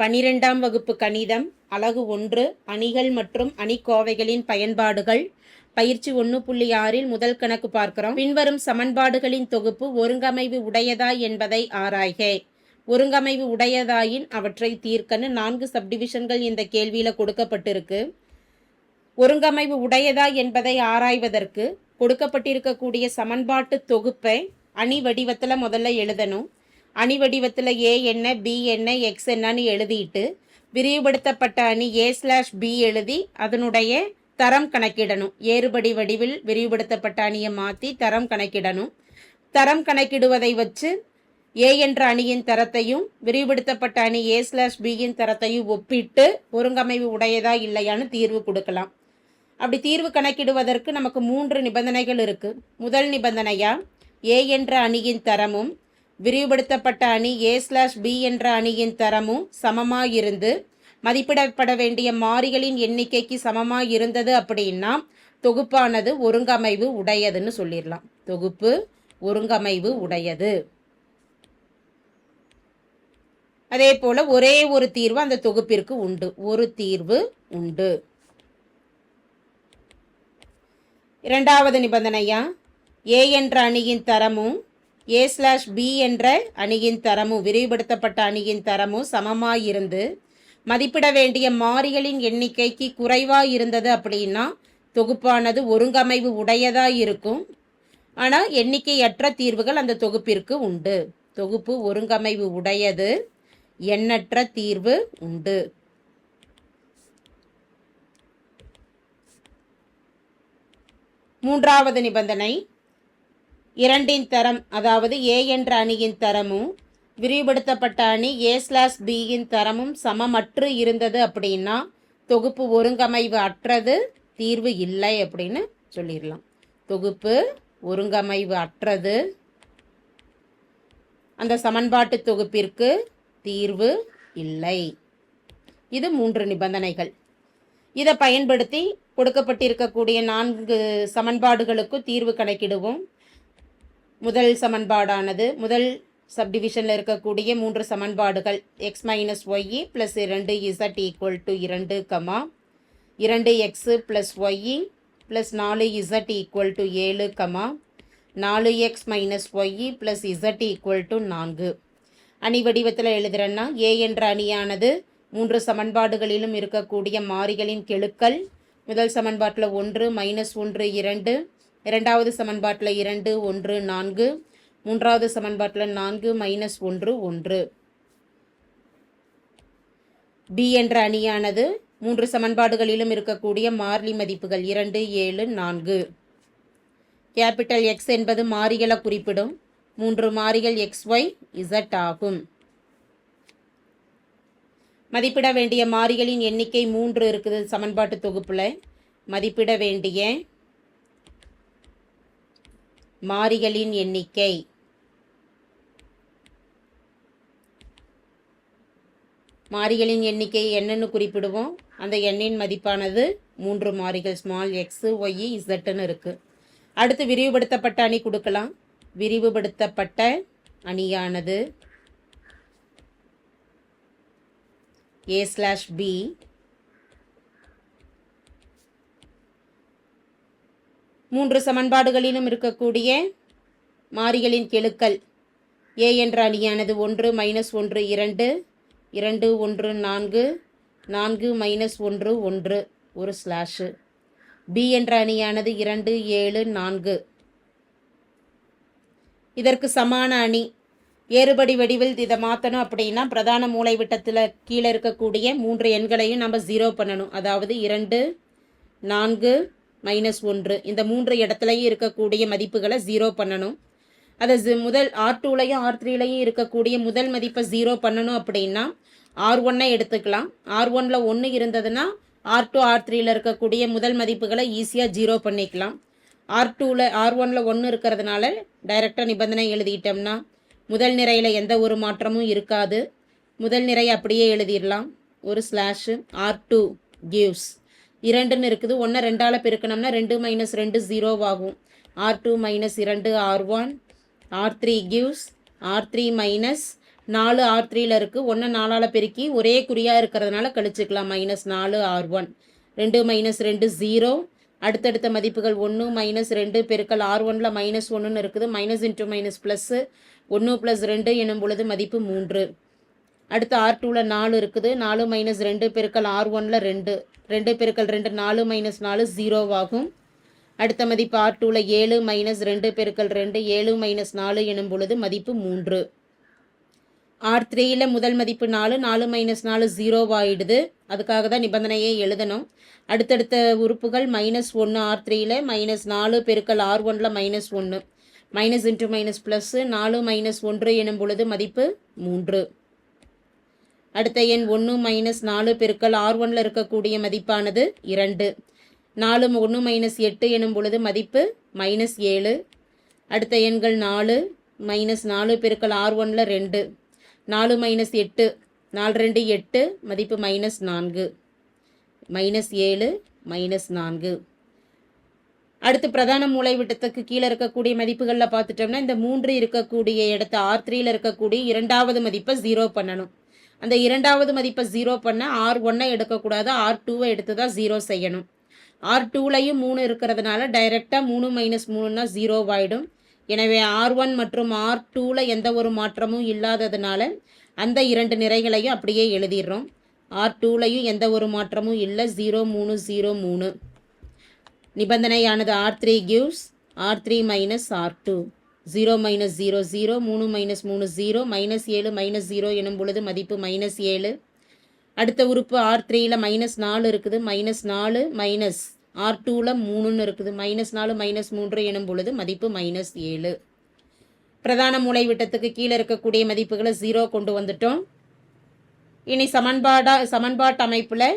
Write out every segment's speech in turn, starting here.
பனிரெண்டாம் வகுப்பு கணிதம் அலகு ஒன்று அணிகள் மற்றும் அணிக்கோவைகளின் பயன்பாடுகள். பயிற்சி ஒன்று புள்ளி ஆறில் முதல் கணக்கு பார்க்கிறோம். பின்வரும் சமன்பாடுகளின் தொகுப்பு ஒருங்கமைவு உடையதா என்பதை ஆராய்க. ஒருங்கமைவு உடையதாயின் அவற்றை தீர்க்கன்னு நான்கு சப்டிவிஷன்கள் இந்த கேள்வியில் கொடுக்கப்பட்டிருக்கு. ஒருங்கமைவு உடையதா என்பதை ஆராய்வதற்கு கொடுக்கப்பட்டிருக்கக்கூடிய சமன்பாட்டு தொகுப்பை அணி வடிவத்தில் முதல்ல எழுதணும். அணி வடிவத்தில் ஏ என்ன பி என்ன எக்ஸ் என்னன்னு எழுதிட்டு விரிவுபடுத்தப்பட்ட அணி ஏ ஸ்லாஷ் பி எழுதி அதனுடைய தரம் கணக்கிடணும். ஏறுபடி வடிவில் விரிவுபடுத்தப்பட்ட அணியை மாற்றி தரம் கணக்கிடணும். தரம் கணக்கிடுவதை வச்சு ஏ என்ற அணியின் தரத்தையும் விரிவுபடுத்தப்பட்ட அணி ஏ ஸ்லாஷ் பியின் தரத்தையும் ஒப்பிட்டு ஒருங்கமைவு உடையதா இல்லையான்னு தீர்வு கொடுக்கலாம். அப்படி தீர்வு கணக்கிடுவதற்கு நமக்கு மூன்று நிபந்தனைகள் இருக்குது முதல் நிபந்தனையா? ஏ என்ற அணியின் தரமும் விரிவுபடுத்தப்பட்ட அணி ஏ ஸ்லாஷ் பி என்ற அணியின் தரமும் சமமாக இருந்து மதிப்பிடப்பட வேண்டிய மாறிகளின் எண்ணிக்கைக்கு சமமாக இருந்தது அப்படின்னா தொகுப்பானது ஒருங்கமைவு உடையதுன்னு சொல்லிடலாம். தொகுப்பு ஒருங்கமைவு உடையது. அதே போல ஒரே ஒரு தீர்வு அந்த தொகுப்பிற்கு உண்டு. ஒரு தீர்வு உண்டு. இரண்டாவது நிபந்தனையா? ஏ என்ற அணியின் தரமும் ஏ ஸ்லாஷ் பி என்ற அணியின் தரமும் விரிவுபடுத்தப்பட்ட அணியின் தரமும் சமமாக இருந்து மதிப்பிட வேண்டிய மாறிகளின் எண்ணிக்கைக்கு குறைவாக இருந்தது அப்படின்னா தொகுப்பானது ஒருங்கமைவு உடையதாக இருக்கும். ஆனால் எண்ணிக்கையற்ற தீர்வுகள் அந்த தொகுப்பிற்கு உண்டு. தொகுப்பு ஒருங்கமைவு உடையது எண்ணற்ற தீர்வு உண்டு. மூன்றாவது நிபந்தனை இரண்டின் தரம் அதாவது ஏ என்ற அணியின் தரமும் விரிவுபடுத்தப்பட்ட அணி ஏ ஸ்லாஸ் பியின் தரமும் சமமற்று இருந்தது அப்படின்னா தொகுப்பு ஒருங்கமைவு அற்றது தீர்வு இல்லை அப்படின்னு சொல்லிடலாம். தொகுப்பு ஒருங்கமைவு அற்றது. அந்த சமன்பாட்டு தொகுப்பிற்கு தீர்வு இல்லை. இது மூன்று நிபந்தனைகள். இதை பயன்படுத்தி கொடுக்கப்பட்டிருக்கக்கூடிய நான்கு சமன்பாடுகளுக்கு தீர்வு கணக்கிடுவோம். முதல் சமன்பாடானது. முதல் சப்டிவிஷனில் இருக்கக்கூடிய மூன்று சமன்பாடுகள் எக்ஸ் மைனஸ் ஒய்இ ப்ளஸ் இரண்டு இசட் ஈக்குவல் டு இரண்டு கமா இரண்டு எக்ஸு ப்ளஸ் ஒய்இ ப்ளஸ் நாலு இசட் ஈக்குவல் டு ஏழு கமா நாலு X minus Y plus Z equal to நான்கு. அணி வடிவத்தில் எழுதுகிறேன்னா ஏ என்ற அணியானது மூன்று சமன்பாடுகளிலும் இருக்கக்கூடிய மாறிகளின் கெழுக்கள். முதல் சமன்பாட்டில் ஒன்று மைனஸ் ஒன்று இரண்டு. இரண்டாவது சமன்பாட்டில் இரண்டு ஒன்று நான்கு. மூன்றாவது சமன்பாட்டில் நான்கு மைனஸ் ஒன்று ஒன்று. பி என்ற அணியானது மூன்று சமன்பாடுகளிலும் இருக்கக்கூடிய மாறிலி மதிப்புகள் இரண்டு ஏழு நான்கு. கேபிட்டல் எக்ஸ் என்பது மாறிகளை குறிப்பிடும். மூன்று மாறிகள் எக்ஸ் ஒய் இசட் ஆகும். மதிப்பிட வேண்டிய மாறிகளின் எண்ணிக்கை மூன்று இருக்குது சமன்பாட்டு தொகுப்பில். மதிப்பிட வேண்டிய மாறிகளின் எண்ணிக்கை. மாறிகளின் எண்ணிக்கை என்னன்னு குறிப்பிடுவோம். அந்த எண்ணின் மதிப்பானது மூன்று மாறிகள் ஸ்மால் எக்ஸு ஒய் இசட்டுன்னு இருக்குது அடுத்து விரிவுபடுத்தப்பட்ட அணி கொடுக்கலாம். விரிவுபடுத்தப்பட்ட அணியானது ஏ ஸ்லாஷ் பி மூன்று சமன்பாடுகளிலும் இருக்கக்கூடிய மாறிகளின் கெழுக்கள். ஏ என்ற அணியானது ஒன்று மைனஸ் ஒன்று இரண்டு இரண்டு ஒன்று நான்கு நான்கு மைனஸ் ஒன்று ஒன்று ஒரு ஸ்லாஷு பி என்ற அணியானது இரண்டு ஏழு நான்கு. இதற்கு சமான அணி. ஏறுபடி வடிவில் இதை மாற்றணும் அப்படின்னா பிரதான மூளை விட்டத்தில் கீழே இருக்கக்கூடிய மூன்று எண்களையும் நம்ம ஜீரோ பண்ணணும். அதாவது இரண்டு நான்கு மைனஸ் ஒன்று. இந்த மூன்று இடத்துலையும் இருக்கக்கூடிய மதிப்புகளை ஜீரோ பண்ணணும். அதை முதல் ஆர் டூலையும் ஆர் த்ரீலையும் இருக்கக்கூடிய முதல் மதிப்பை ஜீரோ பண்ணணும் அப்படின்னா ஆர் ஒன்னை எடுத்துக்கலாம். ஆர் ஒனில் ஒன்று இருந்ததுன்னா ஆர் டூ ஆர் த்ரீல இருக்கக்கூடிய முதல் மதிப்புகளை ஈஸியாக ஜீரோ பண்ணிக்கலாம். ஆர் டூவில் ஆர் ஒனில் ஒன்று இருக்கிறதுனால டைரெக்டாக நிபந்தனை எழுதிட்டோம்னா முதல் நிறையில் எந்த ஒரு மாற்றமும் இருக்காது. முதல் நிறை அப்படியே எழுதிடலாம். ஒரு ஸ்லாஷு ஆர் டூ கிவ்ஸ் இரண்டுன்னு இருக்குது. ஒன்று ரெண்டால் பெருக்கணும்னா ரெண்டு மைனஸ் ரெண்டு ஜீரோவாகும் ஆர் டூ மைனஸ் இரண்டு R one R three gives R three minus நாலு ஆர் த்ரீயில் இருக்குது ஒன்று நாலால் பெருக்கி ஒரே குறியாக இருக்கிறதுனால கழிச்சுக்கலாம். மைனஸ் நாலு ஆர் ஒன் ரெண்டு மைனஸ் ரெண்டு ஜீரோ அடுத்தடுத்த மதிப்புகள் ஒன்று மைனஸ் ரெண்டு. பெருக்கல் ஆர் ஒனில் மைனஸ் ஒன்றுன்னு இருக்குது. மைனஸ் இன்ட்டு மைனஸ் ப்ளஸ்ஸு ஒன்று ப்ளஸ் ரெண்டு எனும் பொழுது மதிப்பு மூன்று. அடுத்து ஆர் டூவில் நாலு இருக்குது. நாலு மைனஸ் ரெண்டு பெருக்கல் ஆர் ஒனில் ரெண்டு. ரெண்டு பெருக்கல் ரெண்டு நாலு மைனஸ் நாலு ஜீரோவாகும் அடுத்த மதிப்பு ஆர் டூவில் ஏழு மைனஸ் ரெண்டு பெருக்கல் ரெண்டு ஏழு மைனஸ் நாலு எனும் பொழுது மதிப்பு மூன்று. ஆர் த்ரீயில் முதல் மதிப்பு நாலு நாலு மைனஸ் நாலு ஜீரோவாயிடுது அதுக்காக தான் நிபந்தனையை எழுதணும். அடுத்தடுத்த உறுப்புகள் மைனஸ் ஒன்று ஆர் த்ரீயில் மைனஸ் நாலு பெருக்கல் ஆர் ஒனில் மைனஸ் ஒன்று மைனஸ் இன்ட்டு மைனஸ் ப்ளஸ்ஸு நாலு மைனஸ் ஒன்று எனும் பொழுது மதிப்பு மூன்று. அடுத்த எண் ஒன்று மைனஸ் நாலு பெருக்கல் ஆர் ஒனில் இருக்கக்கூடிய மதிப்பானது இரண்டு. நாலு ஒன்று மைனஸ் எட்டு எனும் பொழுது மதிப்பு மைனஸ் ஏழு. அடுத்த எண்கள் நாலு மைனஸ் நாலு பெருக்கல் ஆர் ஒனில் ரெண்டு. நாலு மைனஸ் எட்டு நாலு ரெண்டு எட்டு மதிப்பு மைனஸ் நான்கு. மைனஸ் ஏழு மைனஸ் நான்கு. அடுத்து பிரதான மூளைவிட்டத்துக்கு கீழே இருக்கக்கூடிய மதிப்புகளில் பார்த்துட்டோம்னா இந்த மூன்று இருக்கக்கூடிய இடத்த ஆர் த்ரீல இருக்கக்கூடிய இரண்டாவது மதிப்பை ஜீரோ பண்ணணும். அந்த இரண்டாவது மதிப்பை ஜீரோ பண்ண ஆர் ஒன்னை எடுக்கக்கூடாது. ஆர் டூவை எடுத்து தான் ஜீரோ செய்யணும். ஆர் டூலையும் மூணு இருக்கிறதுனால டைரெக்டாக மூணு மைனஸ் மூணுன்னா ஜீரோவாயிடும் எனவே ஆர் ஒன் மற்றும் ஆர் டூவில் எந்த ஒரு மாற்றமும் இல்லாததுனால அந்த இரண்டு நிறைகளையும் அப்படியே எழுதிடுறோம். ஆர் டூலையும் எந்த ஒரு மாற்றமும் இல்லை. ஜீரோ மூணு ஜீரோ மூணு. நிபந்தனையானது R three gives R three minus R two zero minus zero zero மூணு மைனஸ் மூணு ஜீரோ மைனஸ் ஏழு மைனஸ் ஜீரோ எனும் பொழுது மதிப்பு மைனஸ் ஏழு. அடுத்த உறுப்பு ஆர் த்ரீயில் மைனஸ் நாலு இருக்குது. மைனஸ் நாலு மைனஸ் ஆர் டூவில் மூணுன்னு இருக்குது. மைனஸ் நாலு மைனஸ் மூன்று எனும் பொழுது மதிப்பு மைனஸ் ஏழு. பிரதான மூளை விட்டத்துக்கு கீழே இருக்கக்கூடிய மதிப்புகளை ஜீரோ கொண்டு வந்துட்டோம். இனி சமன்பாடா சமன்பாட்டு அமைப்பில்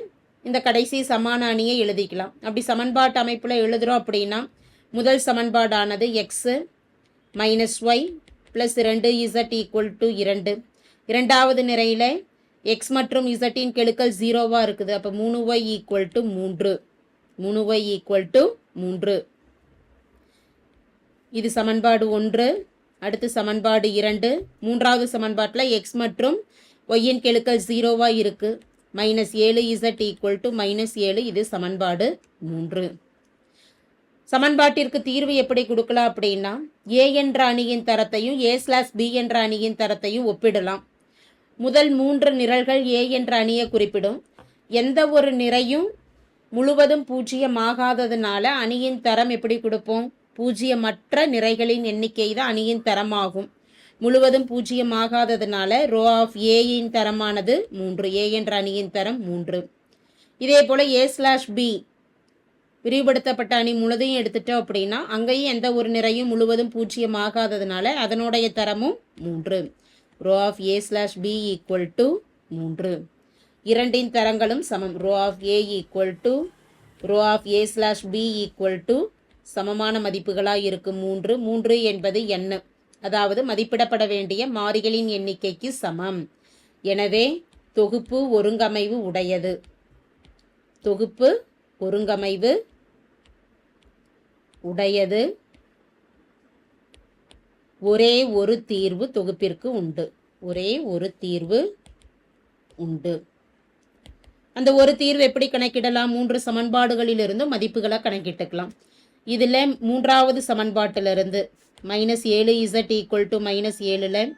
இந்த கடைசி சமான அணியை எழுதிக்கலாம். அப்படி சமன்பாட்டு அமைப்பில் எழுதுகிறோம் அப்படின்னா முதல் சமன்பாடானது எக்ஸு மைனஸ் ஒய் ப்ளஸ் ரெண்டு இசட் ஈக்குவல் டு இரண்டு. இரண்டாவது நிறையில் எக்ஸ் மற்றும் இசட்டின் கெழுக்கள் ஜீரோவாக இருக்குது. அப்போ மூணு ஒய் ஈக்குவல் டு மூன்று. மூணு ஒய் ஈக்குவல் டு மூன்று. இது சமன்பாடு ஒன்று. அடுத்து சமன்பாடு இரண்டு. மூன்றாவது சமன்பாட்டில் எக்ஸ் மற்றும் ஒய்யின் கெழுக்கள் ஜீரோவாக இருக்குது மைனஸ் ஏழு இசட் ஈக்குவல் டு மைனஸ் ஏழு. இது சமன்பாடு மூன்று. சமன்பாட்டிற்கு தீர்வு எப்படி கொடுக்கலாம் அப்படின்னா ஏ என்ற அணியின் தரத்தையும் ஏ ஸ்லாஸ் பி என்ற அணியின் தரத்தையும் ஒப்பிடலாம். முதல் மூன்று நிரல்கள் ஏ என்ற அணியை குறிப்பிடும். எந்த ஒரு நிறையும் முழுவதும் பூஜ்ஜியமாகாததுனால அணியின் தரம் எப்படி கொடுப்போம்? பூஜ்ஜியமற்ற நிறைகளின் எண்ணிக்கை தான் அணியின் தரமாகும். முழுவதும் பூஜ்ஜியமாகாததுனால ரோ ஆஃப் ஏயின் தரமானது மூன்று. ஏ என்ற அணியின் தரம் மூன்று. இதே போல் ஏ ஸ்லாஷ் பி விரிவுபடுத்தப்பட்ட அணி முழுதையும் எடுத்துட்டோம் அப்படின்னா அங்கேயும் எந்த ஒரு நிறையும் முழுவதும் பூஜ்ஜியமாகாததுனால அதனுடைய தரமும் மூன்று. Rho of A slash B equal to மூன்று. இரண்டின் தரங்களும் சமம். Rho of A equal to rho of A slash B equal to சமமான மதிப்புகளாக இருக்கும் மூன்று. மூன்று என்பது என்ன அதாவது மதிப்பிடப்பட வேண்டிய மாறிகளின் எண்ணிக்கைக்கு சமம். எனவே தொகுப்பு ஒருங்கமைவு உடையது. தொகுப்பு ஒருங்கமைவு உடையது. ஒரே ஒரு தீர்வு தொகுப்பிற்கு உண்டு. ஒரே ஒரு தீர்வு உண்டு. அந்த ஒரு தீர்வு எப்படி கணக்கிடலாம்? மூன்று சமன்பாடுகளிலிருந்து மதிப்புகளை கணக்கிட்டுக்கலாம். இதில் மூன்றாவது சமன்பாட்டிலிருந்து மைனஸ் ஏழு இசட் ஈக்குவல் டு மைனஸ் ஏழில்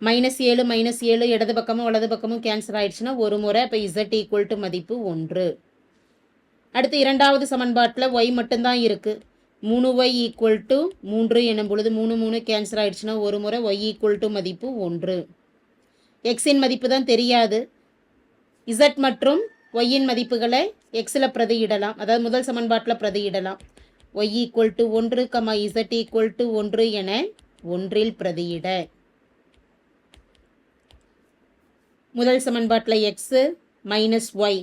மைனஸ் ஏழு மைனஸ் ஏழு இடது பக்கமும் வலது பக்கமும் கேன்சல் ஆயிடுச்சுன்னா ஒரு முறை இப்போ இசட் ஈக்குவல் டு மதிப்பு ஒன்று. அடுத்து இரண்டாவது சமன்பாட்டில் ஒய் மட்டும்தான் இருக்குது மூணு ஒய் ஈக்குவல் டு மூன்று எனும் பொழுது மூணு மூணு கேன்சல் ஆயிடுச்சுன்னா ஒரு முறை ஒய் ஈக்குவல் டு மதிப்பு ஒன்று. எக்ஸின் மதிப்பு தான் தெரியாது. இசட் மற்றும் ஒய்யின் மதிப்புகளை எக்ஸில் பிரதியிடலாம். அதாவது முதல் சமன்பாட்டில் பிரதியிடலாம். ஒய் ஈக்குவல் டு ஒன்று கமா இசட் ஈக்குவல் டு ஒன்று என ஒன்றில் பிரதியிட. முதல் சமன்பாட்டில் எக்ஸு மைனஸ் ஒய்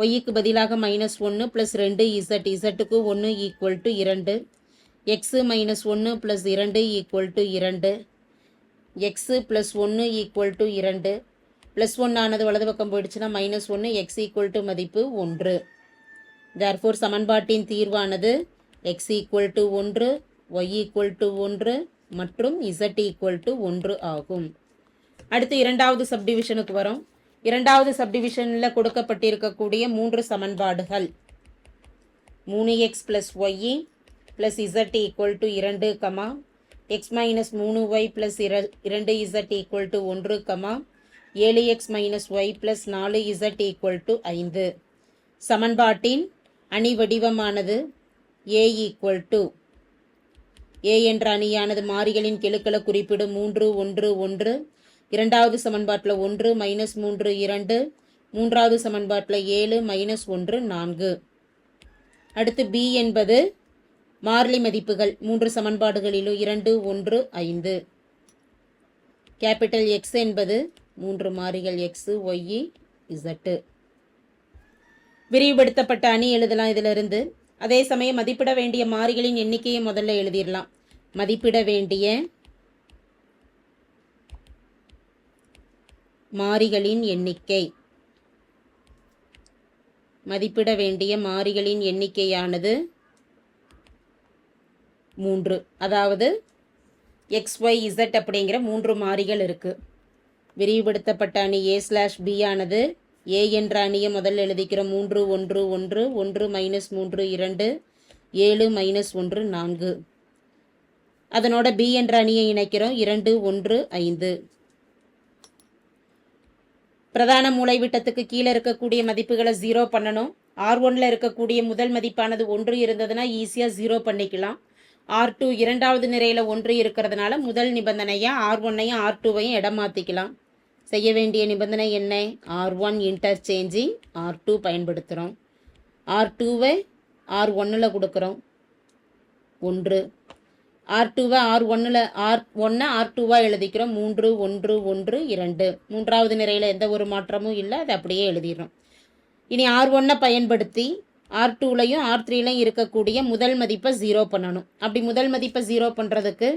ஒய்க்கு பதிலாக மைனஸ் ஒன்று ப்ளஸ் ரெண்டு இசட் இசட்டுக்கு ஒன்று ஈக்குவல் டு இரண்டு. எக்ஸு மைனஸ் ஒன்று ப்ளஸ் இரண்டு ஈக்குவல் டு இரண்டு. எக்ஸு ப்ளஸ் ஒன்று ஈக்குவல் டு இரண்டு. ப்ளஸ் ஒன் ஆனது வலது பக்கம் போயிடுச்சுன்னா மைனஸ் ஒன்று எக்ஸ் ஈக்குவல் டு மதிப்பு ஒன்று. தேர்ஃபோர் சமன்பாட்டின் தீர்வானது எக்ஸ் ஈக்குவல் டு ஒன்று ஒய் ஈக்குவல் டு ஒன்று மற்றும் இசட் ஈக்குவல் டு ஒன்று ஆகும். அடுத்து இரண்டாவது சப்டிவிஷனுக்கு வரும். இரண்டாவது சப்டிவிஷனில் கொடுக்கப்பட்டிருக்கக்கூடிய மூன்று சமன்பாடுகள். மூணு x plus y plus z equal to இரண்டு கமா எக்ஸ் மைனஸ் மூணு ஒய் ப்ளஸ் இர இரண்டு இசட் ஈக்குவல் டு ஒன்று கமா ஏழு எக்ஸ் மைனஸ் ஒய் ப்ளஸ் நாலு இசட் ஈக்குவல் டு ஐந்து. சமன்பாட்டின் அணி வடிவமானது ஏ ஈக்குவல் டு ஏ என்ற அணியானது மாறிகளின் கெழுக்களை குறிப்பிடும் மூன்று ஒன்று ஒன்று இரண்டாவது சமன்பாட்டில் ஒன்று மைனஸ் மூன்று இரண்டு. மூன்றாவது சமன்பாட்டில் ஏழு மைனஸ் ஒன்று நான்கு. அடுத்து பி என்பது மாறிலி மதிப்புகள். மூன்று சமன்பாடுகளிலும் இரண்டு ஒன்று ஐந்து. கேபிட்டல் எக்ஸ் என்பது மூன்று மாறிகள் எக்ஸு ஒய்இ இசட்டு விரிவுபடுத்தப்பட்ட அணி எழுதலாம் இதிலிருந்து. அதே சமயம் மதிப்பிட வேண்டிய மாறிகளின் எண்ணிக்கையை முதல்ல எழுதிடலாம். மதிப்பிட வேண்டிய மாறிகளின் எண்ணிக்கை. மதிப்பிட வேண்டிய மாறிகளின் எண்ணிக்கையானது மூன்று. அதாவது எக்ஸ் ஒய் இசட் அப்படிங்கிற மூன்று மாறிகள் இருக்குது விரிவுபடுத்தப்பட்ட அணி ஏ ஸ்லாஷ் பி ஆனது ஏ என்ற அணியை முதல்ல எழுதிக்கிறோம் மூன்று ஒன்று ஒன்று ஒன்று மைனஸ் மூன்று இரண்டு ஏழு மைனஸ் ஒன்று நான்கு. அதனோட பி என்ற அணியை இணைக்கிறோம். இரண்டு ஒன்று ஐந்து. பிரதான மூளைவிட்டத்துக்கு கீழே இருக்கக்கூடிய மதிப்புகளை ஜீரோ பண்ணணும். ஆர் ஒனில் இருக்கக்கூடிய முதல் மதிப்பானது ஒன்று இருந்ததுன்னா ஈஸியாக ஜீரோ பண்ணிக்கலாம். ஆர் டூ இரண்டாவது நிறையில் ஒன்று இருக்கிறதுனால முதல் நிபந்தனையாக ஆர் ஒன்னையும் ஆர் டூவையும் இடம் மாற்றிக்கலாம் செய்ய வேண்டிய நிபந்தனை என்ன? R one interchanging R two பயன்படுத்துகிறோம் ஆர் டூவை ஆர் ஒன்னில் கொடுக்குறோம். ஒன்று. ஆர் டூவை ஆர் ஒன்னில் ஆர் ஒன்னை ஆர் டூவாக எழுதிக்கிறோம். மூன்று ஒன்று ஒன்று இரண்டு. மூன்றாவது நிறையில் எந்த ஒரு மாற்றமும் இல்லை. அதை அப்படியே எழுதிடுறோம். இனி ஆர் ஒன்னை பயன்படுத்தி ஆர் டூலையும் ஆர் த்ரீலையும் இருக்கக்கூடிய முதல் மதிப்பை ஜீரோ பண்ணணும். அப்படி முதல் மதிப்பை ஜீரோ பண்ணுறதுக்கு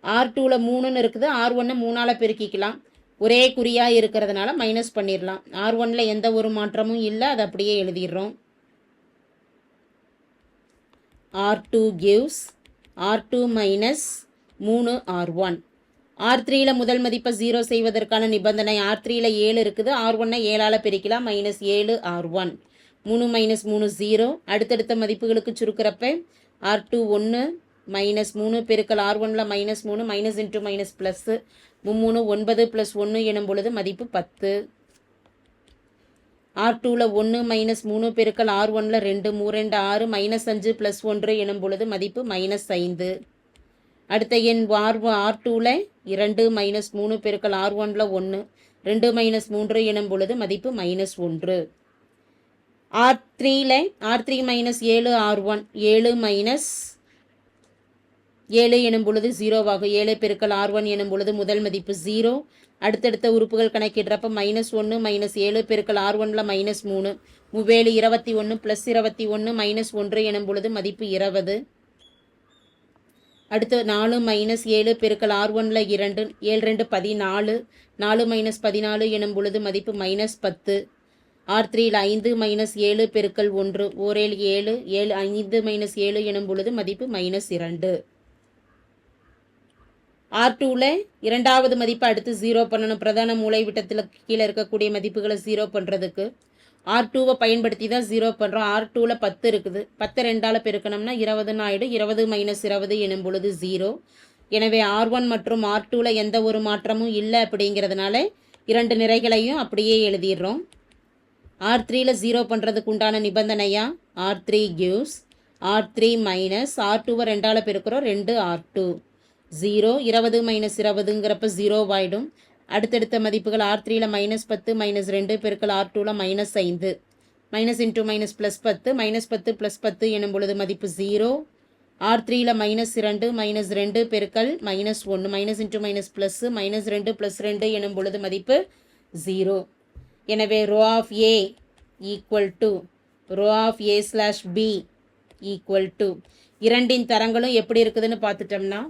ஆர் டூவில் மூணுன்னு இருக்குது. ஆர் ஒன்னை மூணால் பெருக்கிக்கலாம். ஒரே குறியாக இருக்கிறதுனால மைனஸ் பண்ணிடலாம். ஆர் ஒனில் எந்த ஒரு மாற்றமும் இல்லை. அதை அப்படியே எழுதிடுறோம். R two gives R two minus மூணு ஆர் ஒன் ஆர் த்ரீயில் முதல் மதிப்பை ஜீரோ செய்வதற்கான நிபந்தனை ஆர் த்ரீயில் ஏழு இருக்குது. ஆர் ஒன்னை ஏழால் பிரிக்கலாம். மைனஸ் ஏழு ஆர் ஒன் மூணு மைனஸ் மூணு ஜீரோ அடுத்தடுத்த மதிப்புகளுக்கு சுருக்கிறப்ப ஆர் டூ ஒன்று மைனஸ் மூணு பெருக்கல் ஆர் ஒனில் மைனஸ் மூணு மைனஸ் இன்ட்டு மைனஸ் ப்ளஸ்ஸு மும்மூணு ஒன்பது ப்ளஸ் ஒன்று எனும் பொழுது மதிப்பு பத்து. ஆர் டூவில் ஒன்று மைனஸ் மூணு பெருக்கல் ஆர் ஒனில் ரெண்டு மூ ரெண்டு ஆறு மைனஸ் அஞ்சு ப்ளஸ் ஒன்று எனும் பொழுது மதிப்பு மைனஸ் ஐந்து. அடுத்த எண் ஆர் ஆர் டூவில் இரண்டு மைனஸ் மூணு பெருக்கல் ஆர் ஒனில் ஒன்று ரெண்டு மைனஸ் மூன்று எனும் பொழுது மதிப்பு மைனஸ் ஒன்று. ஆர் த்ரீயில் ஆர் த்ரீ மைனஸ் ஏழு ஆர் ஒன் ஏழு மைனஸ் ஏழு எனும் பொழுது ஜீரோவாகும் ஏழு பெருக்கல் ஆர் ஒன் எனும் பொழுது முதல் மதிப்பு ஜீரோ. அடுத்தடுத்த உறுப்புகள் கணக்கிடுறப்ப மைனஸ் ஒன்று மைனஸ் ஏழு பெருக்கல் ஆர் ஒனில் மைனஸ் மூணு. மூவேழு இருபத்தி ஒன்று ப்ளஸ் இருபத்தி ஒன்று மைனஸ் ஒன்று எனும் பொழுது மதிப்பு இருபது. அடுத்து நாலு மைனஸ் ஏழு பெருக்கல் ஆர் ஒனில் இரண்டு ஏழு ரெண்டு பதினாலு. நாலு மைனஸ் பதினாலு எனும் பொழுது மதிப்பு மைனஸ் பத்து. ஆர் த்ரீயில் ஐந்து மைனஸ் ஏழு பெருக்கல் ஒன்று ஓரேழு ஏழு ஏழு ஐந்து மைனஸ் ஏழு எனும் பொழுது மதிப்பு மைனஸ் இரண்டு. ஆர் டூவில் இரண்டாவது மதிப்பை அடுத்து ஜீரோ பண்ணணும். பிரதான மூளை விட்டத்தில் கீழே இருக்கக்கூடிய மதிப்புகளை ஜீரோ பண்ணுறதுக்கு ஆர் டூவை பயன்படுத்தி தான் ஜீரோ பண்ணுறோம் ஆர் டூவில் பத்து இருக்குது. பத்து ரெண்டால் பெருக்கணும்னா இருபதுன்னு ஆகிடும் இருபது மைனஸ் இருபது எனும் பொழுது ஜீரோ எனவே ஆர் ஒன் மற்றும் ஆர் டூவில் எந்த ஒரு மாற்றமும் இல்லை அப்படிங்கிறதுனால இரண்டு நிறைகளையும் அப்படியே எழுதிடுறோம். ஆர் த்ரீயில் ஜீரோ பண்ணுறதுக்கு உண்டான நிபந்தனையா? R three gives R three minus R டூவை ரெண்டால் பெருக்கிறோம். ரெண்டு ஆர் டூ. ஜீரோ இருபது மைனஸ் இருபதுங்கிறப்ப ஜீரோவாயிடும் அடுத்தடுத்த மதிப்புகள் ஆர் த்ரீயில் மைனஸ் பத்து மைனஸ் ரெண்டு பெருக்கள் ஆர் டூவில் மைனஸ் ஐந்து. மைனஸ் இன்ட்டு மைனஸ் ப்ளஸ் பத்து மைனஸ் பத்து ப்ளஸ் பத்து எனும் பொழுது மதிப்பு ஜீரோ. ஆர் த்ரீயில் மைனஸ் இரண்டு மைனஸ் ரெண்டு பெருக்கல் மைனஸ் ஒன்று minus into minus plus minus ரெண்டு ப்ளஸ் ரெண்டு எனும் பொழுது மதிப்பு ஜீரோ. எனவே rho of A equal to rho of A slash B equal to இரண்டின் தரங்களும் எப்படி இருக்குதுன்னு பார்த்துட்டோம்னா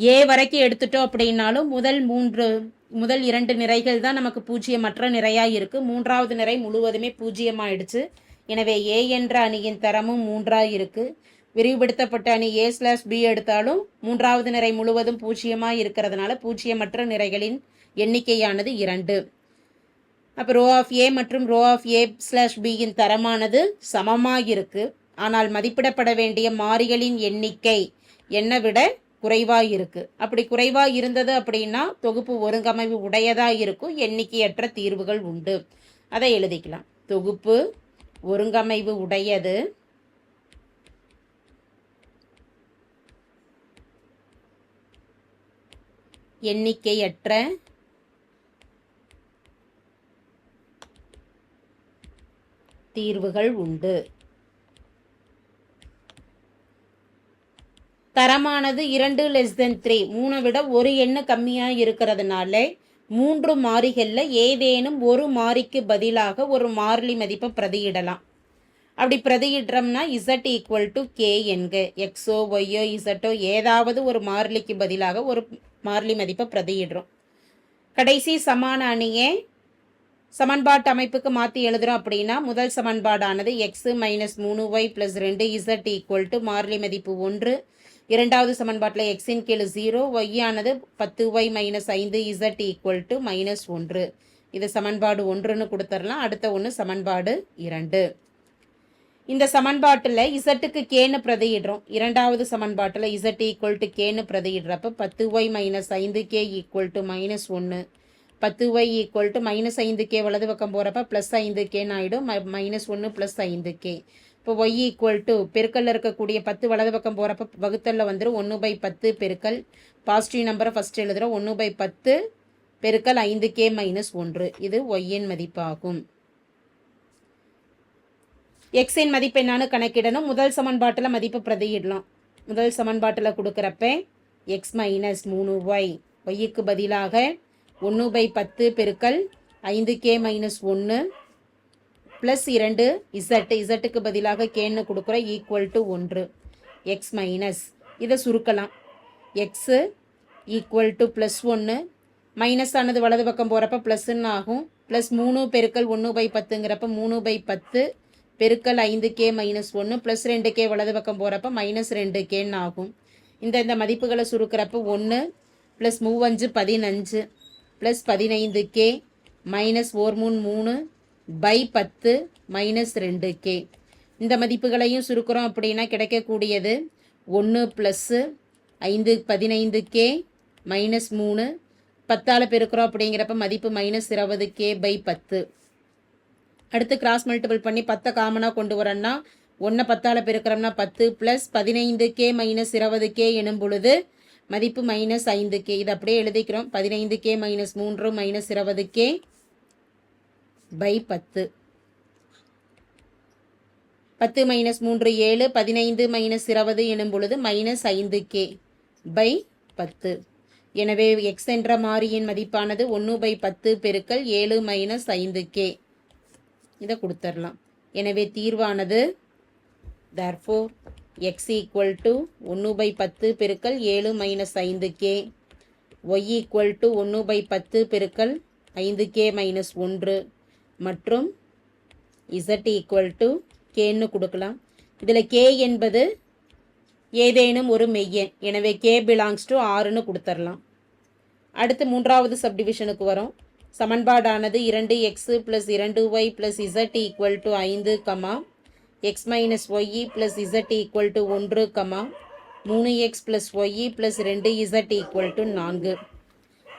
ஏ வரைக்கும் எடுத்துட்டோம் அப்படின்னாலும் முதல் மூன்று முதல் இரண்டு நிறைகள் தான் நமக்கு பூஜ்ஜியமற்ற நிறையாக இருக்குது மூன்றாவது நிறை முழுவதுமே பூஜ்ஜியமாயிடுச்சு எனவே ஏ என்ற அணியின் தரமும் மூன்றாக இருக்குது விரிவுபடுத்தப்பட்ட அணி ஏ ஸ்லாஷ் பி எடுத்தாலும் மூன்றாவது நிறை முழுவதும் பூஜ்ஜியமாக இருக்கிறதுனால பூஜ்ஜியமற்ற நிறைகளின் எண்ணிக்கையானது இரண்டு. அப்போ ரோ ஆஃப் ஏ மற்றும் ரோ ஆஃப் ஏ ஸ்லாஷ் பியின் தரமானது சமமாக இருக்குது ஆனால் மதிப்பிடப்பட வேண்டிய மாறிகளின் எண்ணிக்கை என்னை விட குறைவாக இருக்குது அப்படி குறைவாக இருந்தது அப்படின்னா தொகுப்பு ஒருங்கமைவு உடையதாக இருக்கும் எண்ணிக்கையற்ற தீர்வுகள் உண்டு. அதை எழுதிக்கலாம். தொகுப்பு ஒருங்கமைவு உடையது. எண்ணிக்கையற்ற தீர்வுகள் உண்டு. தரமானது இரண்டு லெஸ் தென் த்ரீ மூணை விட ஒரு எண்ணு கம்மியாக இருக்கிறதுனால மூன்று மாறிகளில் ஏதேனும் ஒரு மாறிக்கு பதிலாக ஒரு மாறிலி மதிப்பை பிரதியிடலாம். அப்படி பிரதியிடுறோம்னா இசட் ஈக்குவல் டு கே என்க எக்ஸோ ஒய்யோ இசட்டோ ஏதாவது ஒரு மாறிலிக்கு பதிலாக ஒரு மாறிலி மதிப்பை பிரதியிடுறோம். கடைசி சமான அணியை சமன்பாட்டு அமைப்புக்கு மாற்றி எழுதுகிறோம் அப்படின்னா முதல் சமன்பாடானது எக்ஸு மைனஸ் மூணு ஒய் ப்ளஸ் ரெண்டு இசட் ஈக்குவல் டு மாறிலி மதிப்பு ஒன்று. இரண்டாவது சமன்பாட்டில் எக்ஸின் கீழ் ஜீரோ ஒய்யானது பத்து ஒய் மைனஸ் ஐந்து இசட் ஈக்குவல் டு மைனஸ் ஒன்று. இது சமன்பாடு ஒன்றுன்னு கொடுத்துடலாம் அடுத்த ஒன்று சமன்பாடு இரண்டு. இந்த சமன்பாட்டில் இசட்டுக்கு கேன்னு பிரதியிடுறோம். இரண்டாவது சமன்பாட்டில் இசட் ஈக்குவல் டு கேன்னு பிரதியிடுறப்ப பத்து ஒய் மைனஸ் ஐந்து கே ஈக்குவல் டு மைனஸ் ஒன்று. பத்து ஒய் ஈக்குவல் டு மைனஸ் ஐந்து கே வலது பக்கம் போகிறப்ப ப்ளஸ் ஐந்து கேன்னு ஆகிடும் மைனஸ் ஒன்று ப்ளஸ் ஐந்து கே இப்போ ஒய் ஈக்குவல் டு பெருக்கல்ல இருக்கக்கூடிய பத்து வலது பக்கம் போகிறப்ப வகுத்தலில் வந்துடும் ஒன்று பை பத்து பெருக்கல். பாசிட்டிவ் நம்பரை ஃபஸ்ட் எழுதுகிறோம் ஒன்று பை பத்து பெருக்கல் ஐந்து கே மைனஸ் ஒன்று. இது ஒய்யின் மதிப்பாகும். எக்ஸின் மதிப்பு என்னான்னு கணக்கிடணும். முதல் சமன்பாட்டில் மதிப்பு பிரதியிடலாம். முதல் சமன்பாட்டில் கொடுக்குறப்ப எக்ஸ் மைனஸ் மூணு ஒய் ஒய்யுக்கு பதிலாக ஒன்று பை பத்து பெருக்கல் ஐந்து கே மைனஸ் ஒன்று ப்ளஸ் இரண்டு இசட் இசட்டுக்கு பதிலாக கேன்னு கொடுக்குறோம் ஈக்குவல் டு ஒன்று. எக்ஸ் மைனஸ் இதை சுருக்கலாம். எக்ஸு ஈக்குவல் டு ப்ளஸ் ஒன்று. மைனஸ் ஆனது வலது பக்கம் போகிறப்ப ப்ளஸ்ன்னு ஆகும். ப்ளஸ் மூணு பெருக்கல் ஒன்று பை பத்துங்கிறப்ப மூணு பை பத்து. பெருக்கல் ஐந்து கே மைனஸ் ஒன்று. ப்ளஸ் ரெண்டு கே வலது பக்கம் போகிறப்ப மைனஸ் ரெண்டு கேன்னு ஆகும். இந்த இந்த மதிப்புகளை சுருக்கிறப்ப ஒன்று ப்ளஸ் மூவஞ்சு பதினஞ்சு. ப்ளஸ் பதினைந்து கே மைனஸ் ஓர் மூணு மூணு. பை பத்து மைனஸ் ரெண்டு கே இந்த மதிப்புகளையும் சுருக்கிறோம் அப்படின்னா கிடைக்கக்கூடியது ஒன்று ப்ளஸ்ஸு ஐந்து பதினைந்து கே மைனஸ் மூணு. பத்தால் பெருக்கிறோம் அப்படிங்கிறப்ப மதிப்பு மைனஸ் இருபது கே பை பத்து. அடுத்து கிராஸ் மல்டிபிள் பண்ணி பத்தை காமனாக கொண்டு வரோன்னா ஒன்றை பத்தால் பெருக்கிறோம்னா பத்து ப்ளஸ் பதினைந்து கே மைனஸ் இருபது கே எனும் பொழுது மதிப்பு மைனஸ் ஐந்து கே இது அப்படியே எழுதிக்கிறோம். பதினைந்து கே மைனஸ் மூன்று மைனஸ் இருபது கே பை பத்து. பத்து மைனஸ் மூன்று ஏழு பதினைந்து மைனஸ் இருபது எனும் பொழுது மைனஸ் ஐந்து கே பை பத்து. எனவே எக்ஸ் என்ற மாறியின் மதிப்பானது ஒன்று பை பத்து பெருக்கல் ஏழு மைனஸ் ஐந்து கே இதை கொடுத்துடலாம். எனவே தீர்வானது தேர்ஃபோர் எக்ஸ் ஈக்குவல் டு ஒன்று பை பத்து பெருக்கல் ஏழு மைனஸ் ஐந்து கே ஒய் ஈக்குவல் டு ஒன்று பை பத்து பெருக்கல் ஐந்து கே மைனஸ் ஒன்று. மற்றும் இசட் ஈக்குவல் டு கேன்னு கொடுக்கலாம். இதில் கே என்பது ஏதேனும் ஒரு மெய்யன். எனவே கே பிலாங்ஸ் டு ஆறுன்னு கொடுத்துர்லாம். அடுத்து மூன்றாவது சப்டிவிஷனுக்கு வரும். சமன்பாடானது இரண்டு எக்ஸு ப்ளஸ் இரண்டு y plus z equal to ஐந்து comma. X minus y plus z equal to ஒன்று கமா. மூணு எக்ஸ் ப்ளஸ் ஒய்இ ப்ளஸ் ரெண்டு இசட் ஈக்குவல் டு நான்கு.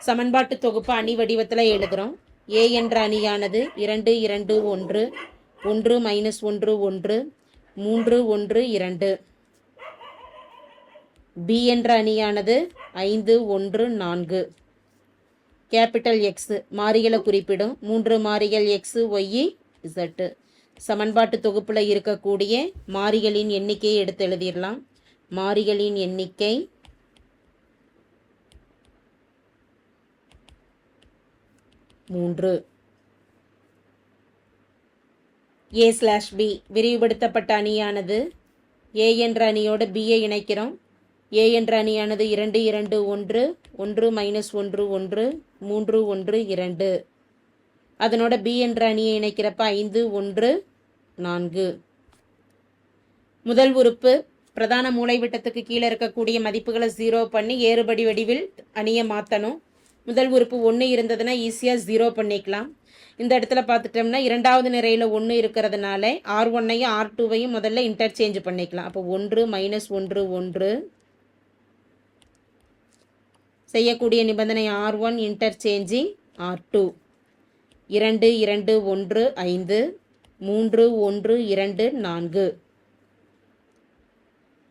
சமன்பாட்டு தொகுப்பு அணி வடிவத்தில் எழுதுகிறோம். ஏ என்ற அணியானது இரண்டு இரண்டு ஒன்று ஒன்று மைனஸ் ஒன்று ஒன்று மூன்று ஒன்று இரண்டு. பி என்ற அணியானது ஐந்து ஒன்று நான்கு. கேபிட்டல் எக்ஸு மாறிகளை குறிப்பிடும். மூன்று மாறிகள் எக்ஸு ஒய் இசட்டு சமன்பாட்டு தொகுப்பில் இருக்கக்கூடிய மாறிகளின் எண்ணிக்கையை எடுத்து எழுதிடலாம். மாறிகளின் எண்ணிக்கை மூன்று. ஏ ஸ்லாஷ் பி விரிவுபடுத்தப்பட்ட அணியானது ஏ என்ற அணியோட பியை இணைக்கிறோம். ஏ என்ற அணியானது இரண்டு இரண்டு ஒன்று ஒன்று மைனஸ் ஒன்று ஒன்று மூன்று ஒன்று இரண்டு. அதனோட பி என்ற அணியை இணைக்கிறப்ப ஐந்து ஒன்று நான்கு. முதல் உறுப்பு பிரதான மூளைவிட்டத்துக்கு கீழே இருக்கக்கூடிய மதிப்புகளை ஜீரோ பண்ணி ஏறுபடி வடிவில் அணியை மாற்றணும் முதல் உறுப்பு ஒன்று இருந்ததுன்னா ஈஸியாக ஜீரோ பண்ணிக்கலாம். இந்த இடத்துல பார்த்துட்டோம்னா இரண்டாவது நிறையில் ஒன்று இருக்கிறதுனால ஆர் ஒன்னையும் ஆர் டூவையும் முதல்ல இன்டர்சேஞ்ச் பண்ணிக்கலாம். அப்போ ஒன்று மைனஸ் ஒன்று ஒன்று. செய்யக்கூடிய நிபந்தனை R one interchanging R two இரண்டு இரண்டு ஒன்று ஐந்து. மூன்று ஒன்று இரண்டு நான்கு.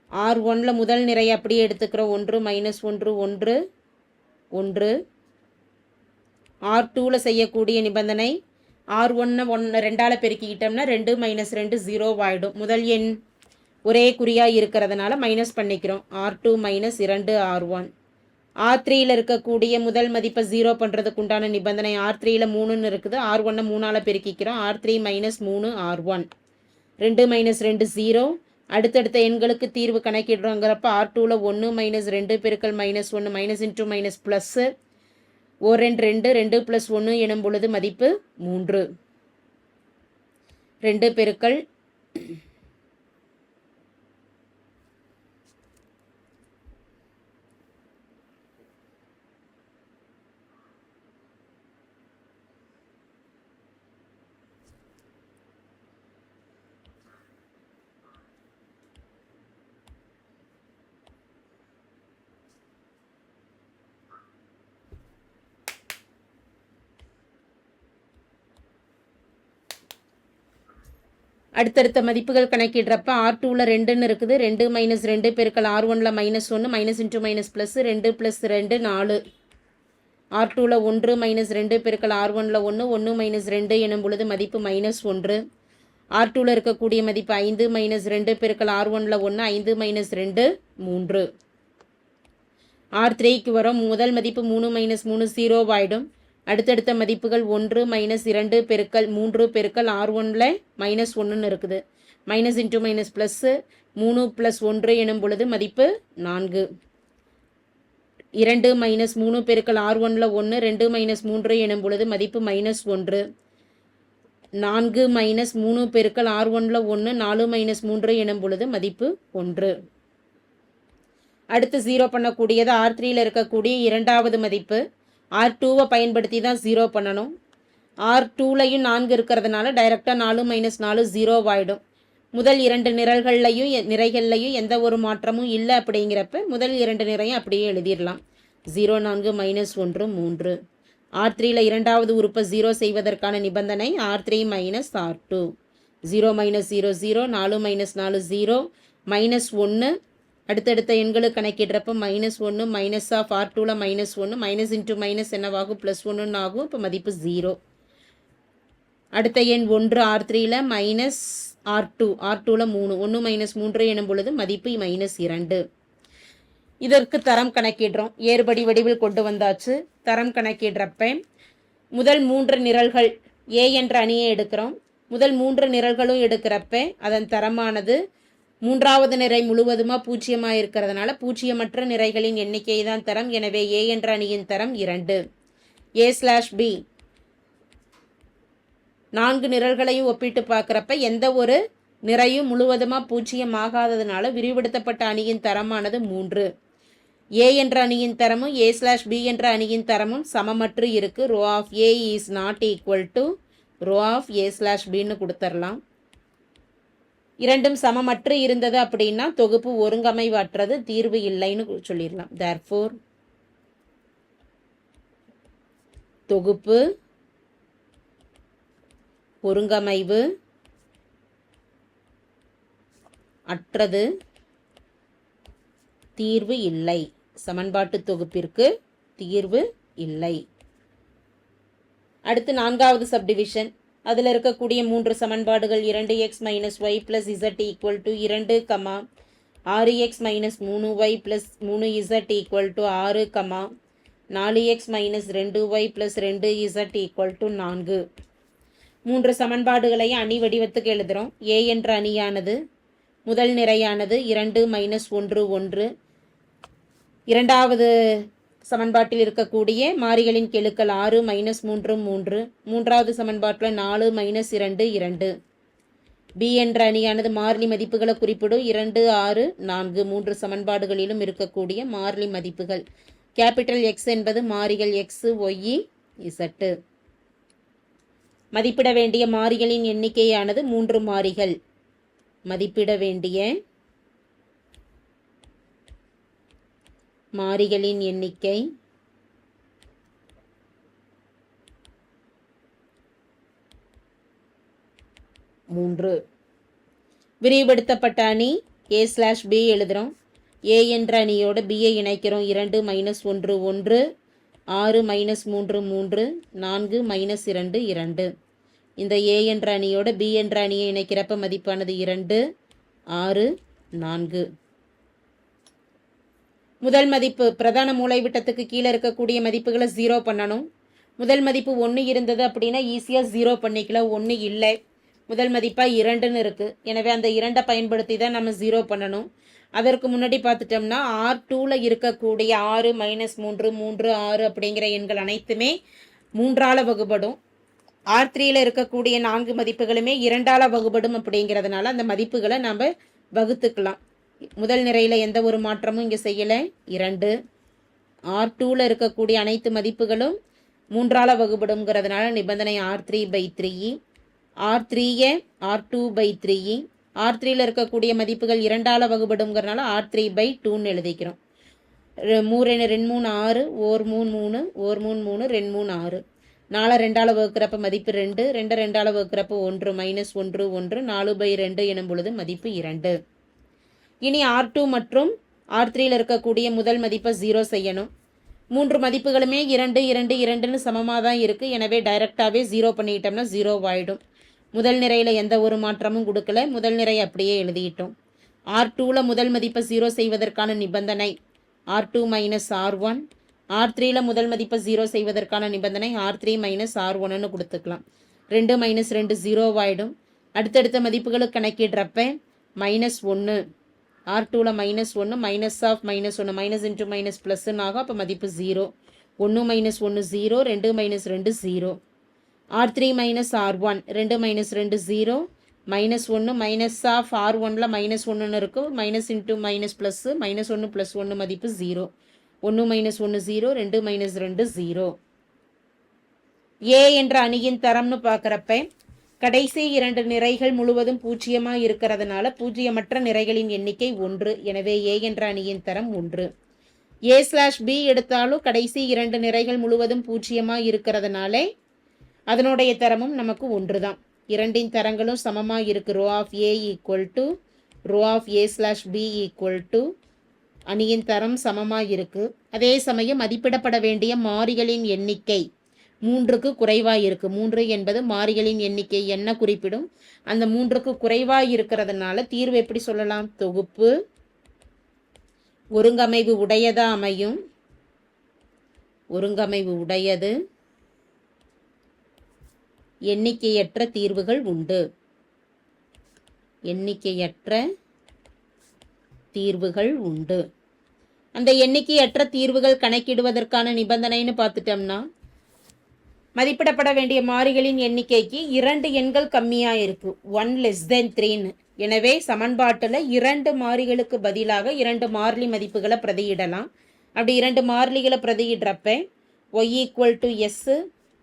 ஆர் ஒன்னில் முதல் நிறைய அப்படியே எடுத்துக்கிறோம். ஒன்று மைனஸ் ஒன்று ஒன்று. ஒன்று. ஆர் டூவில் செய்யக்கூடிய நிபந்தனை ஆர் ஒன்னை ஒன் ரெண்டால் பெருக்கிக்கிட்டோம்னா ரெண்டு மைனஸ் ரெண்டு ஜீரோ ஆகிடும் முதல் எண் ஒரே குறியாக இருக்கிறதுனால மைனஸ் பண்ணிக்கிறோம். ஆர் டூ மைனஸ் இரண்டு ஆர் ஒன் ஆர் த்ரீயில் இருக்கக்கூடிய முதல் மதிப்பை ஜீரோ பண்ணுறதுக்கு உண்டான நிபந்தனை ஆர் த்ரீயில் மூணுன்னு இருக்குது. ஆர் ஒன்னை மூணால் பெருக்கிக்கிறோம். ஆர் த்ரீ மைனஸ் மூணு ஆர் ஒன் ரெண்டு மைனஸ் ரெண்டு ஜீரோ அடுத்தடுத்த எண்களுக்கு தீர்வு கணக்கிடுறோங்கிறப்ப ஆர் டூவில் ஒன்று மைனஸ் ரெண்டு பெருக்கல் மைனஸ் ஒன்று மைனஸ் இன்ட்டு மைனஸ் ப்ளஸ்ஸு ஓ ரெண்டு ரெண்டு ரெண்டு ப்ளஸ் ஒன்று எனும் பொழுது மதிப்பு மூன்று. ரெண்டு பெருக்கள் அடுத்தடுத்த மதிப்புகள் கணக்கிடுறப்ப ஆர் டூவில் ரெண்டுன்னு இருக்குது. ரெண்டு மைனஸ் ரெண்டு பெருக்கல் ஆர் ஒனில் மைனஸ் ஒன்று மைனஸ் இன்ட்டு மைனஸ் ப்ளஸ் ரெண்டு ப்ளஸ் ரெண்டு நாலு. ஆர் டூவில் ஒன்று மைனஸ் ரெண்டு பெருக்கல் ஆர் ஒனில் ஒன்று ஒன்று மைனஸ் ரெண்டு எனும் பொழுது மதிப்பு மைனஸ் ஒன்று. ஆர் டூவில் இருக்கக்கூடிய மதிப்பு ஐந்து மைனஸ் ரெண்டு பெருக்கல் ஆர் ஒனில் ஒன்று ஐந்து மைனஸ் ரெண்டு மூன்று. ஆர் த்ரீக்கு வரும். முதல் மதிப்பு மூணு மைனஸ் மூணு ஜீரோவாயிடும் அடுத்தடுத்த மதிப்புகள் ஒன்று மைனஸ் இரண்டு பெருக்கல் மூன்று பெருக்கல் ஆர் ஒனில் மைனஸ் ஒன்றுன்னு இருக்குது. மைனஸ் இன்ட்டு மைனஸ் ப்ளஸ்ஸு மூணு ப்ளஸ் ஒன்று எனும் பொழுது மதிப்பு நான்கு. இரண்டு மைனஸ் மூணு பெருக்கல் ஆர் ஒனில் ஒன்று ரெண்டு மைனஸ் மூன்று எனும் பொழுது மதிப்பு மைனஸ் ஒன்று. நான்கு மைனஸ் மூணு பெருக்கல் ஆர் ஒனில் ஒன்று நாலு மைனஸ் மூன்று எனும் பொழுது மதிப்பு ஒன்று. அடுத்து ஜீரோ பண்ணக்கூடியது ஆர் த்ரீயில் இருக்கக்கூடிய இரண்டாவது மதிப்பு. ஆர் டூவை பயன்படுத்தி தான் ஜீரோ பண்ணணும். ஆர் டூலையும் நான்கு இருக்கிறதுனால டைரெக்டாக நாலு மைனஸ் நாலு ஜீரோவாயிடும் முதல் இரண்டு நிரல்கள்லையும் நிறைகள்லையும் எந்த ஒரு மாற்றமும் இல்லை அப்படிங்கிறப்ப முதல் இரண்டு நிறையும் அப்படியே எழுதிடலாம். ஜீரோ நான்கு மைனஸ் ஒன்று மூன்று. ஆர் த்ரீயில் இரண்டாவது உறுப்பை ஜீரோ செய்வதற்கான நிபந்தனை R three minus R two zero minus zero zero நாலு மைனஸ் நாலு ஜீரோ மைனஸ் ஒன்று அடுத்தடுத்த எண்களை கணக்கிடுறப்ப மைனஸ் ஒன்று மைனஸ் ஆஃப் ஆர் டூவில் மைனஸ் ஒன்று மைனஸ் இன்ட்டு மைனஸ் என்னவாகும்? ப்ளஸ் ஒன்றுன்னு ஆகும். இப்போ மதிப்பு ஜீரோ அடுத்த எண் ஒன்று ஆர் த்ரீயில் மைனஸ் ஆர் டூ ஆர் டூவில் மூணு. ஒன்று மைனஸ் மூன்று எனும் பொழுது மதிப்பு மைனஸ் இரண்டு. இதற்கு தரம் கணக்கிடுறோம். ஏறுபடி வடிவில் கொண்டு வந்தாச்சு. தரம் கணக்கிடுறப்ப முதல் மூன்று நிரல்கள் ஏ என்ற அணியை எடுக்கிறோம். முதல் மூன்று நிரல்களும் எடுக்கிறப்ப அதன் தரமானது மூன்றாவது நிறை முழுவதுமாக பூஜ்ஜியமாக இருக்கிறதுனால பூஜ்ஜியமற்ற நிறைகளின் எண்ணிக்கை தான் தரம். எனவே ஏ என்ற அணியின் தரம் இரண்டு. ஏ ஸ்லாஷ் பி நான்கு நிரல்களையும் ஒப்பிட்டு பார்க்குறப்ப எந்த ஒரு நிறையும் முழுவதுமாக பூஜ்ஜியம் ஆகாததுனால விரிவுபடுத்தப்பட்ட அணியின் தரமானது மூன்று. ஏ என்ற அணியின் தரமும் ஏ ஸ்லாஷ் பி என்ற அணியின் தரமும் சமமற்று இருக்கு. Rho of A is not equal to rho of A slash பின்னு கொடுத்துர்லாம். இரண்டும் சமமற்று இருந்தது அப்படின்னா தொகுப்பு ஒருங்கமைவற்றது தீர்வு இல்லைன்னு சொல்லிடலாம். தேர்ஃபோர் தொகுப்பு ஒருங்கமைவு அற்றது தீர்வு இல்லை. சமன்பாட்டு தொகுப்பிற்கு தீர்வு இல்லை. அடுத்து நான்காவது சப்டிவிஷன் அதில் இருக்கக்கூடிய மூன்று சமன்பாடுகள் இரண்டு x minus y plus z equal to இரண்டு கமா ஆறு எக்ஸ் மைனஸ் மூணு ஒய் ப்ளஸ் மூணு இசட் ஈக்குவல் டு ஆறு கமா நாலு எக்ஸ் மைனஸ் ரெண்டு ஒய் ப்ளஸ் ரெண்டு இசட் ஈக்குவல் டு நான்கு. மூன்று சமன்பாடுகளையும் அணி வடிவத்துக்கு எழுதுகிறோம் ஏ என்ற அணியானது முதல் நிறையானது இரண்டு மைனஸ் ஒன்று ஒன்று. இரண்டாவது சமன்பாட்டில் இருக்கக்கூடிய மாறிகளின் கெழுக்கள் ஆறு மைனஸ் மூன்று மூன்று. மூன்றாவது சமன்பாட்டில் நாலு மைனஸ் இரண்டு இரண்டு. பி என்ற அணியானது மாறிலி மதிப்புகளை குறிப்பிடும். இரண்டு ஆறு நான்கு. மூன்று சமன்பாடுகளிலும் இருக்கக்கூடிய மாறிலி மதிப்புகள். கேபிட்டல் எக்ஸ் என்பது மாறிகள் எக்ஸ் ஒய் இசட்டு மதிப்பிட வேண்டிய மாறிகளின் எண்ணிக்கையானது மூன்று மாறிகள். மதிப்பிட வேண்டிய மாறிகளின் எண்ணிக்கை. மூன்று. விரிவுபடுத்தப்பட்ட அணி ஏ ஸ்லாஷ் பி எழுதுகிறோம் ஏ என்ற அணியோட பியை இணைக்கிறோம். இரண்டு மைனஸ் ஒன்று ஒன்று. ஆறு மைனஸ் மூன்று மூன்று. நான்கு மைனஸ் இரண்டு இரண்டு. இந்த ஏ என்ற அணியோட பி என்ற அணியை இணைக்கிறப்ப மதிப்பானது இரண்டு ஆறு நான்கு. முதல் மதிப்பு பிரதான மூளைவிட்டத்துக்கு கீழே இருக்கக்கூடிய மதிப்புகளை ஜீரோ பண்ணணும். முதல் மதிப்பு ஒன்று இருந்தது அப்படின்னா ஈஸியாக ஜீரோ பண்ணிக்கலாம் ஒன்று இல்லை. முதல் மதிப்பாக இரண்டுன்னு இருக்குது எனவே அந்த இரண்டை பயன்படுத்தி தான் நம்ம ஜீரோ பண்ணணும். அதற்கு முன்னாடி பார்த்துட்டோம்னா ஆர் டூவில் இருக்கக்கூடிய ஆறு மைனஸ் மூன்று மூன்று ஆறு அப்படிங்கிற எண்கள் அனைத்துமே மூன்றால வகுப்படும் ஆர் த்ரீயில் இருக்கக்கூடிய நான்கு மதிப்புகளுமே இரண்டால வகுப்படும் அப்படிங்கிறதுனால அந்த மதிப்புகளை நம்ம வகுத்துக்கலாம். முதல் நிறையில் எந்த ஒரு மாற்றமும் இங்கே செய்யலை. இரண்டு ஆர் டூவில் இருக்கக்கூடிய அனைத்து மதிப்புகளும் மூன்றால வகுப்படுங்கிறதுனால நிபந்தனை R three by three R த்ரீயே R two by three R த்ரீயில் இருக்கக்கூடிய மதிப்புகள் இரண்டால் வகுப்படுங்கிறனால ஆர் த்ரீ பை டூன்னு எழுதிக்கிறோம். ரெ- மூணு ரெண்டு மூணு ஆறு ஓர் மூணு மூணு ஓர் மூணு மூணு ரெண்டு மூணு ஆறு. நாலு ரெண்டால வகுக்கிறப்ப மதிப்பு ரெண்டு ரெண்டு ரெண்டால் வகுக்கிறப்ப ஒன்று மைனஸ் ஒன்று ஒன்று நாலு பை ரெண்டு எனும் பொழுது மதிப்பு இரண்டு. இனி ஆர் டூ மற்றும் ஆர் த்ரீயில் இருக்கக்கூடிய முதல் மதிப்பை ஜீரோ செய்யணும். மூன்று மதிப்புகளுமே இரண்டு இரண்டு இரண்டுன்னு சமமாக தான் இருக்குது எனவே டைரெக்டாகவே ஜீரோ பண்ணிக்கிட்டோம்னா ஜீரோ ஆகிடும் முதல் நிறையில் எந்த ஒரு மாற்றமும் கொடுக்கல. முதல் நிறை அப்படியே எழுதிட்டோம். ஆர் டூவில் முதல் மதிப்பை ஜீரோ செய்வதற்கான நிபந்தனை R two minus R one R த்ரீயில் முதல் மதிப்பை ஜீரோ செய்வதற்கான நிபந்தனை ஆர் த்ரீ மைனஸ் ஆர் ஒன்னு கொடுத்துக்கலாம். ரெண்டு மைனஸ் ரெண்டு ஜீரோவாயிடும் அடுத்தடுத்த மதிப்புகளுக்கு கணக்கிடுறப்ப மைனஸ் ஒன்று ஆர் டூவில் மைனஸ் ஒன்று மைனஸ் ஆஃப் மைனஸ் ஒன்று மைனஸ் இன்ட்டு மைனஸ் ப்ளஸ்ன்னு ஆகும் அப்போ மதிப்பு ஜீரோ ஒன்று மைனஸ் ஒன்று ஜீரோ ரெண்டு மைனஸ் ரெண்டு zero R three minus R one ரெண்டு மைனஸ் ரெண்டு ஜீரோ மைனஸ் ஒன்று மைனஸ் ஆஃப் ஆர் ஒனில் மைனஸ் ஒன்றுன்னு இருக்கும் minus into minus plus minus ஒன்று ப்ளஸ் ஒன்று மதிப்பு ஜீரோ ஒன்று மைனஸ் ஒன்று ஜீரோ ரெண்டு மைனஸ் ரெண்டு ஜீரோ ஏ என்ற அணியின் தரம்னு பார்க்குறப்ப கடைசி இரண்டு நிறைகள் முழுவதும் பூஜ்ஜியமாக இருக்கிறதுனால பூஜ்ஜியமற்ற நிறைகளின் எண்ணிக்கை ஒன்று. எனவே ஏ என்ற அணியின் தரம் ஒன்று. ஏ ஸ்லாஷ் பி எடுத்தாலும் கடைசி இரண்டு நிறைகள் முழுவதும் பூஜ்ஜியமாக இருக்கிறதுனாலே அதனுடைய தரமும் நமக்கு ஒன்று தான் இரண்டின் தரங்களும் சமமாக இருக்கு. Rho of A equal to rho of A slash B equal to அணியின் தரம் சமமாக இருக்கு. அதே சமயம் மதிப்பிடப்பட வேண்டிய மாறிகளின் எண்ணிக்கை மூன்றுக்கு குறைவாக இருக்கு மூன்று என்பது மாறிகளின் எண்ணிக்கை என்ன குறிப்பிடும்? அந்த மூன்றுக்கு குறைவாக இருக்கிறதுனால தீர்வு எப்படி சொல்லலாம்? தொகுப்பு. ஒருங்கமைவு உடையதா அமையும்? ஒருங்கமைவு உடையது. எண்ணிக்கையற்ற தீர்வுகள் உண்டு. எண்ணிக்கையற்ற தீர்வுகள் உண்டு. அந்த எண்ணிக்கையற்ற தீர்வுகள் கணக்கிடுவதற்கான நிபந்தனைன்னு பார்த்துட்டோம்னா மதிப்பிடப்பட வேண்டிய மாறிகளின் எண்ணிக்கைக்கு இரண்டு எண்கள் கம்மியாக இருக்கு ஒன் லெஸ் தென் த்ரீன்னு எனவே சமன்பாட்டில் இரண்டு மாறிகளுக்கு பதிலாக இரண்டு மாறிலி மதிப்புகளை பிரதியிடலாம். அப்படி இரண்டு மாறிலிகளை பிரதியிடுறப்ப ஒய் ஈக்குவல் டு எஸ்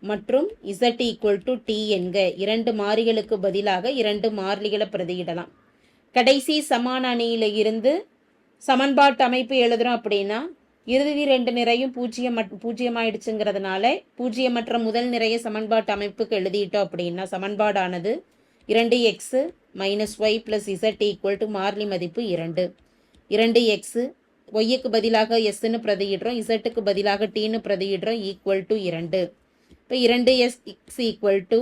மற்றும் இசட் ஈக்குவல் டு டி என்க இரண்டு மாறிகளுக்கு பதிலாக இரண்டு மாறிலிகளை பிரதியிடலாம். கடைசி சமான அணியில் இருந்து சமன்பாட்டு அமைப்பு எழுதுகிறோம் அப்படின்னா இறுதி ரெண்டு நிறையும் பூஜ்ஜியம் பூஜ்ஜியமாயிடுச்சுங்கிறதுனால பூஜ்ஜியமற்ற முதல் நிறைய சமன்பாட்டு அமைப்புக்கு எழுதிட்டோம் அப்படின்னா சமன்பாடானது இரண்டு x minus y plus z equal to Marley மதிப்பு இரண்டு. இரண்டு எக்ஸு ஒய்யுக்கு பதிலாக எஸ்ன்னு பிரதியிடுறோம் இசட்டுக்கு பதிலாக டீன்னு பிரதியிடுறோம் ஈக்குவல் டு இரண்டு. இப்போ இரண்டு எஸ் எக்ஸ் ஈக்குவல் டு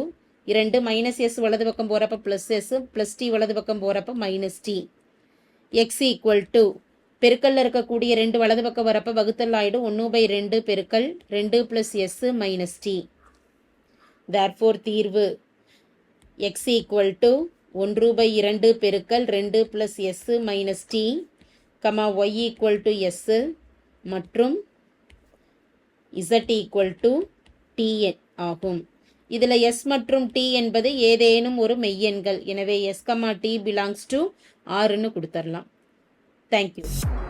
இரண்டு மைனஸ் எஸ் வலது பக்கம் போகிறப்ப ப்ளஸ் எஸ் ப்ளஸ் டி வலது பக்கம் போகிறப்ப minus t x equal to பெருக்கல்ல இருக்கக்கூடிய ரெண்டு வலது பக்கம் வரப்ப வகுத்தல் ஆயிடும். ஒன்று பை ரெண்டு பெருக்கல் ரெண்டு plus s minus t therefore தீர்வு எக்ஸ் ஈக்குவல் டு ஒன்று பை இரண்டு பெருக்கல் ரெண்டு plus s minus t comma y equal to s மற்றும் இசட் ஈக்குவல் டு டி ஆகும். இதில் எஸ் மற்றும் டி என்பது ஏதேனும் ஒரு மெய்யெண்கள் எனவே s comma t belongs to ஆறுன்னு கொடுத்துடலாம் Thank you.